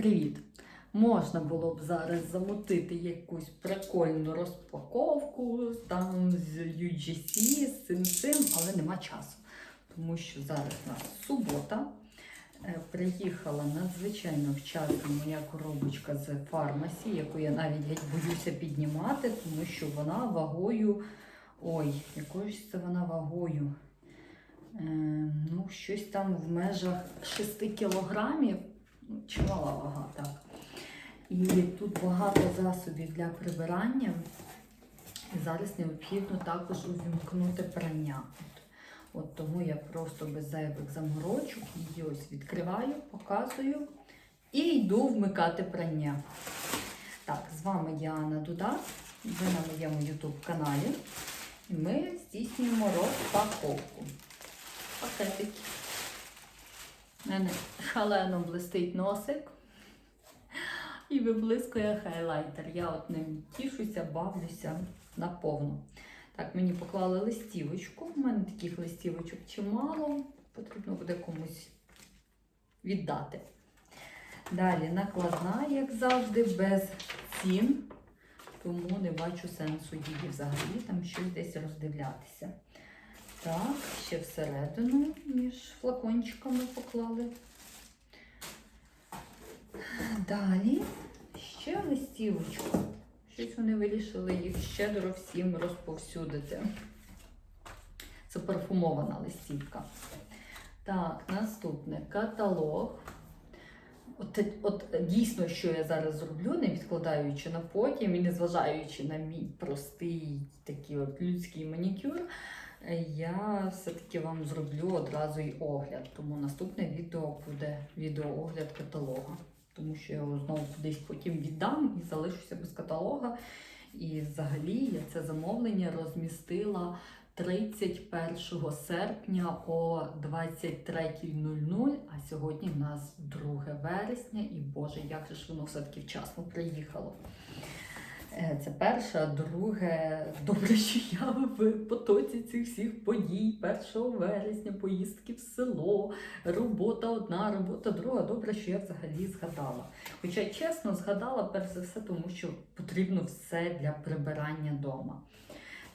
Привіт! Можна було б зараз замутити якусь прикольну розпаковку там з UGC, з цим цим, але нема часу. Тому що зараз у нас субота. Е, Приїхала надзвичайно вчасно моя коробочка з фармасі, яку я навіть боюся піднімати, тому що вона вагою. Ой, якою ж це вона вагою? Е, ну, щось там в межах 6 кілограмів. Чимала вага, так. І тут багато засобів для прибирання. Зараз необхідно також увімкнути прання. От, от тому я просто без зайвих заморочок її ось відкриваю, показую і йду вмикати прання. Так, з вами Анна Дуда, ви на моєму YouTube каналі. І ми здійснюємо розпаковку. Пакетики. У мене шалено блистить носик і виблискує хайлайтер. Я от ним тішуся, бавлюся наповну. Так, мені поклали листівочку. У мене таких листівочок чимало. Потрібно буде комусь віддати. Далі накладна, як завжди, без цін, тому не бачу сенсу її взагалі, там щось десь роздивлятися. Так, ще всередину між флакончиками поклали. Далі ще листівочку. Щось вони вирішили їх щедро всім розповсюдити. Це парфумована листівка. Так, наступне каталог. От, от дійсно, що я зараз зроблю, не відкладаючи на потім і не зважаючи на мій простий такий от людський манікюр, я все-таки вам зроблю одразу й огляд. Тому наступне відео буде відеоогляд каталога. Тому що я його знову кудись потім віддам і залишуся без каталога. І взагалі я це замовлення розмістила 31 серпня о 23.00, а сьогодні в нас 2 вересня, і Боже, як же ж воно все-таки вчасно приїхало. Е, Це перше, друге, добре, що я в потоці цих всіх подій 1 вересня, поїздки в село, робота одна, робота друга. Добре, що я взагалі згадала. Хоча, чесно, згадала перш за все, тому що потрібно все для прибирання вдома.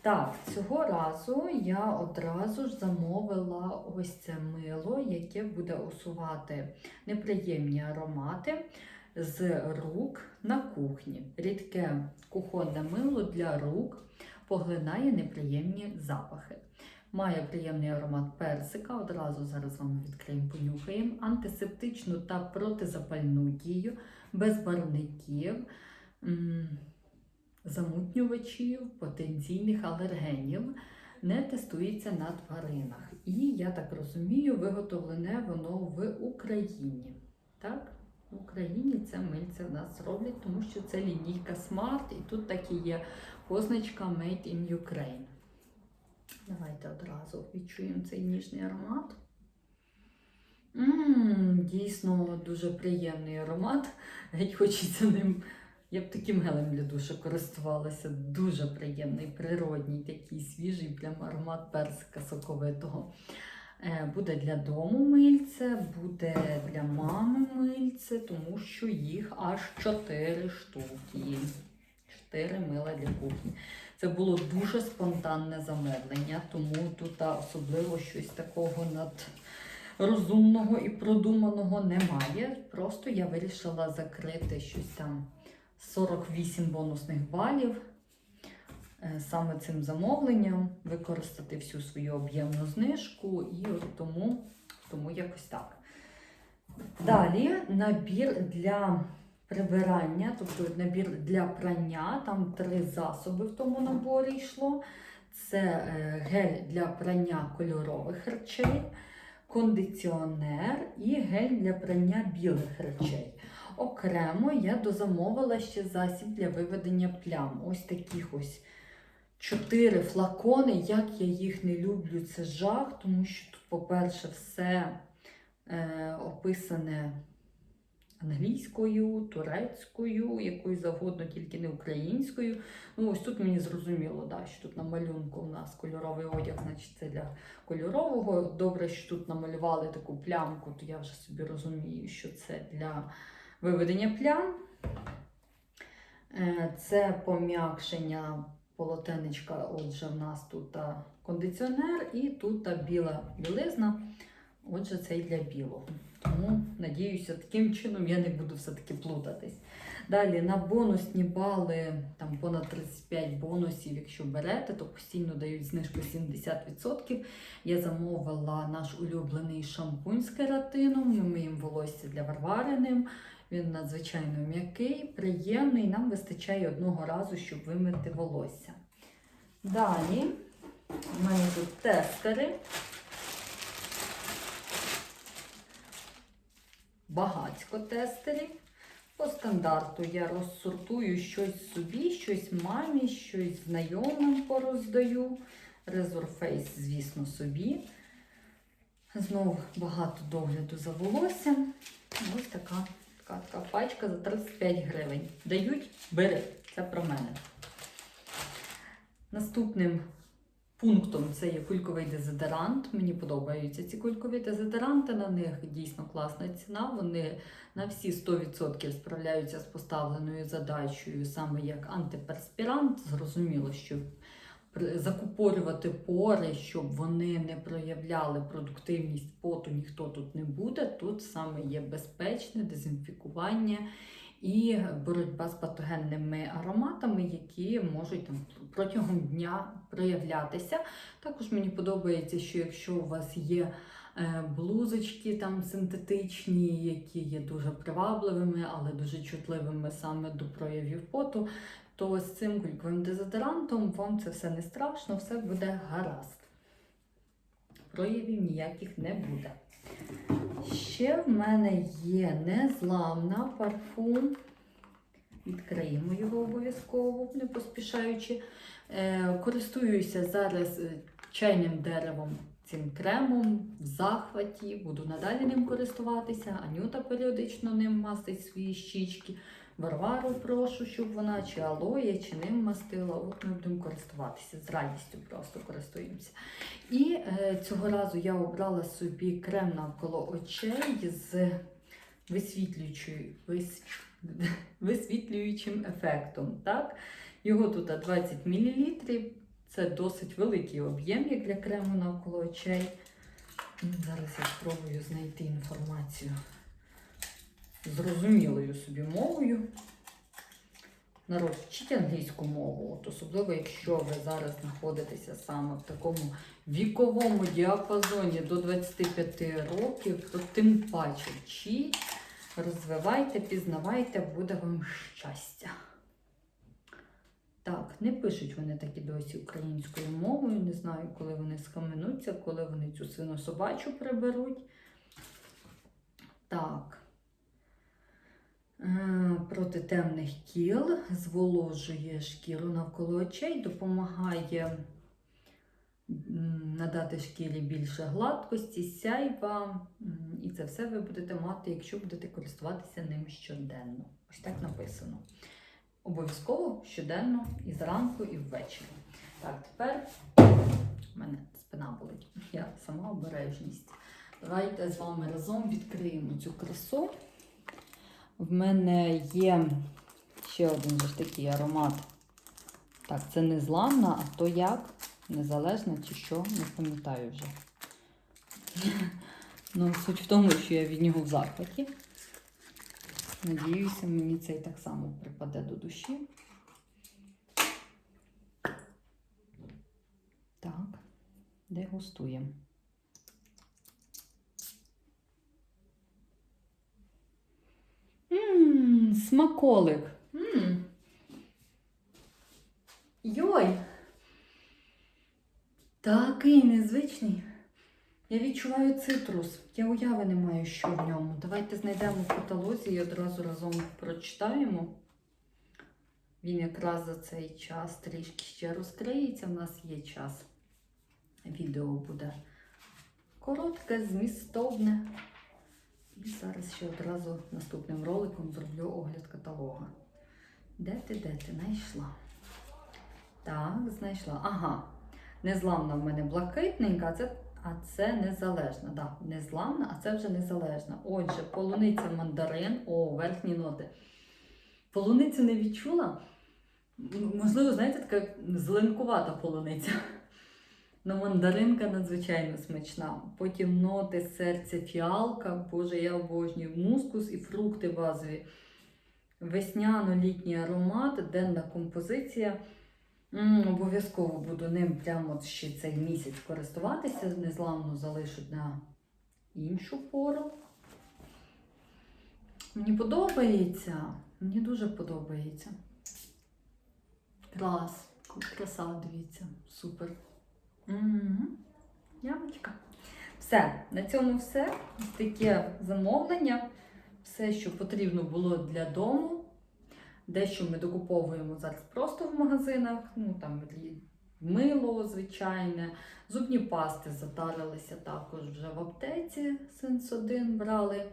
Так, цього разу я одразу ж замовила ось це мило, яке буде усувати неприємні аромати з рук на кухні. Рідке кухонне мило для рук поглинає неприємні запахи. Має приємний аромат персика, одразу зараз вам відкриємо, понюхаємо, антисептичну та протизапальну дію, без барвників, замутнювачів, потенційних алергенів. Не тестується на тваринах. І я так розумію, виготовлене воно в Україні. Так? В Україні це мильце в нас роблять, тому що це лінійка Smart, і тут так і є позначка Made in Ukraine. Давайте одразу відчуємо цей ніжний аромат. Ммм, дійсно дуже приємний аромат. Геть хочеться ним. Я б таким гелем для душу користувалася. Дуже приємний, природній, такий свіжий, прям аромат персика соковитого. Е, Буде для дому мильце, буде для мами мильце, тому що їх аж 4 штуки. 4 мила для кухні. Це було дуже спонтанне замовлення, тому тут особливо щось такого над розумного і продуманого немає. Просто я вирішила закрити щось там 48 бонусних балів саме цим замовленням, використати всю свою об'ємну знижку і от тому, тому якось так. Далі набір для прибирання, тобто набір для прання, там три засоби в тому наборі йшло. Це е, гель для прання кольорових речей, кондиціонер і гель для прання білих речей. Окремо я дозамовила ще засіб для виведення плям. Ось таких ось чотири флакони. Як я їх не люблю, це жах, тому що тут, по-перше, все е, описане англійською, турецькою, якою завгодно, тільки не українською. Ну, ось тут мені зрозуміло, да, що тут на малюнку у нас кольоровий одяг, значить це для кольорового. Добре, що тут намалювали таку плямку, то я вже собі розумію, що це для виведення плям. Е, Це пом'якшення полотенечка. Отже, в нас тут та кондиціонер і тут та біла білизна. Отже, це і для білого. Тому, надіюся, таким чином я не буду все-таки плутатись. Далі на бонусні бали, там понад 35 бонусів, якщо берете, то постійно дають знижку 70%. Я замовила наш улюблений шампунь з кератином. Ми миємо волосся для Варвари ним. Він надзвичайно м'який, приємний. Нам вистачає одного разу, щоб вимити волосся. Далі у мене тут тестери. Багацько тестерів. По стандарту я розсортую щось собі, щось мамі, щось знайомим пороздаю. Resurface, звісно, собі. Знову багато догляду за волоссям. Ось така, така, така пачка за 35 гривень. Дають, бери. Це про мене. Наступним пунктом це є кульковий дезодорант. Мені подобаються ці кулькові дезодоранти. На них дійсно класна ціна. Вони на всі 100% справляються з поставленою задачею саме як антиперспірант. Зрозуміло, що закупорювати пори, щоб вони не проявляли продуктивність поту, ніхто тут не буде. Тут саме є безпечне дезінфікування і боротьба з патогенними ароматами, які можуть там протягом дня проявлятися. Також мені подобається, що якщо у вас є е, блузочки там синтетичні, які є дуже привабливими, але дуже чутливими саме до проявів поту, то з цим кульковим дезодорантом вам це все не страшно, все буде гаразд. Проявів ніяких не буде. Ще в мене є незламна парфум. Відкриємо його обов'язково, не поспішаючи. Е, користуюся зараз е, чайним деревом цим кремом в захваті, буду надалі ним користуватися. Анюта періодично ним мастить свої щічки. Варвару прошу, щоб вона чи алоє, чи ним мастила. От ми будемо користуватися з радістю, просто користуємося. І е, цього разу я обрала собі крем навколо очей з висвітлюючою, вис... висвітлюючим ефектом. Так? Його тут 20 мл. Це досить великий об'єм, як для крему навколо очей. Зараз я спробую знайти інформацію зрозумілою собі мовою. Народ, вчіть англійську мову, от особливо, якщо ви зараз знаходитеся саме в такому віковому діапазоні до 25 років, то тим паче вчіть, розвивайте, пізнавайте, буде вам щастя. Так, не пишуть вони такі досі українською мовою. Не знаю, коли вони схаменуться, коли вони цю свинособачу приберуть. Так. Е, Проти темних кіл, зволожує шкіру навколо очей, допомагає надати шкірі більше гладкості, сяйва. І це все ви будете мати, якщо будете користуватися ним щоденно. Ось так написано. Обов'язково щоденно і зранку, і ввечері. Так, тепер у мене спина болить. Я сама обережність. Давайте з вами разом відкриємо цю красу. В мене є ще один ж такий аромат. Так, це не зламна, а то як? Незалежна чи що, не пам'ятаю вже. Ну, суть в тому, що я від нього в захваті. Надіюся, мені цей так само припаде до душі. Так, дегустуємо. Ммм, смаколик. Ммм. Йой. Такий незвичний. Я відчуваю цитрус. Я уяви не маю, що в ньому. Давайте знайдемо в каталозі і одразу разом прочитаємо. Він якраз за цей час трішки ще розкриється. У нас є час. Відео буде коротке, змістовне. Зараз ще одразу наступним роликом зроблю огляд каталога. Де ти, де ти знайшла? Так, знайшла. Ага. Незламна в мене блакитненька, а це, а це незалежна. Да, не зламна, а це вже незалежна. Отже, полуниця мандарин, о, верхні ноти. Полуницю не відчула. Можливо, знаєте, така зеленкувата полуниця. Ну, мандаринка надзвичайно смачна. Потім ноти, серце, фіалка. Боже, я обожнюю мускус і фрукти базові. Весняно-літній аромат, денна композиція. Обов'язково буду ним прямо ще цей місяць користуватися. Незламно залишу на іншу пору. Мені подобається. Мені дуже подобається. Клас. Краса, дивіться. Супер. Ямочка. Все, на цьому все. Таке замовлення. Все, що потрібно було для дому. Дещо ми докуповуємо зараз просто в магазинах. Ну там мило звичайне. Зубні пасти затарилися також вже в аптеці. Сенс 1 брали.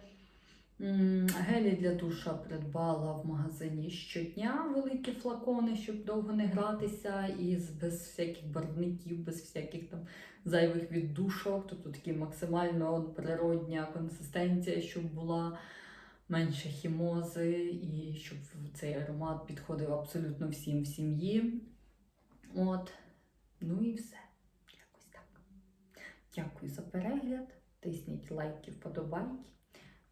Гелі для душа придбала в магазині щодня великі флакони, щоб довго не гратися, і без всяких барвників, без всяких там зайвих віддушок. Тобто такі максимально природня консистенція, щоб була менше хімози, і щоб цей аромат підходив абсолютно всім в сім'ї. От. Ну і все. Якось так. Дякую за перегляд. Тисніть лайки, вподобайки.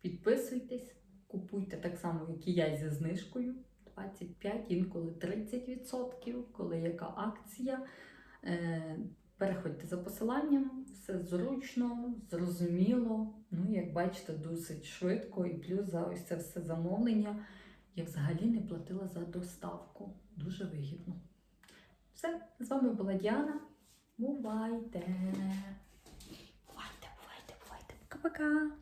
Підписуйтесь, купуйте так само, як і я зі знижкою. 25, інколи 30%, коли яка акція. Е, переходьте за посиланням, все зручно, зрозуміло. Ну, як бачите, досить швидко. І плюс за ось це все замовлення я взагалі не платила за доставку. Дуже вигідно. Все, з вами була Діана. Бувайте! Бувайте, бувайте, бувайте. Пока-пока!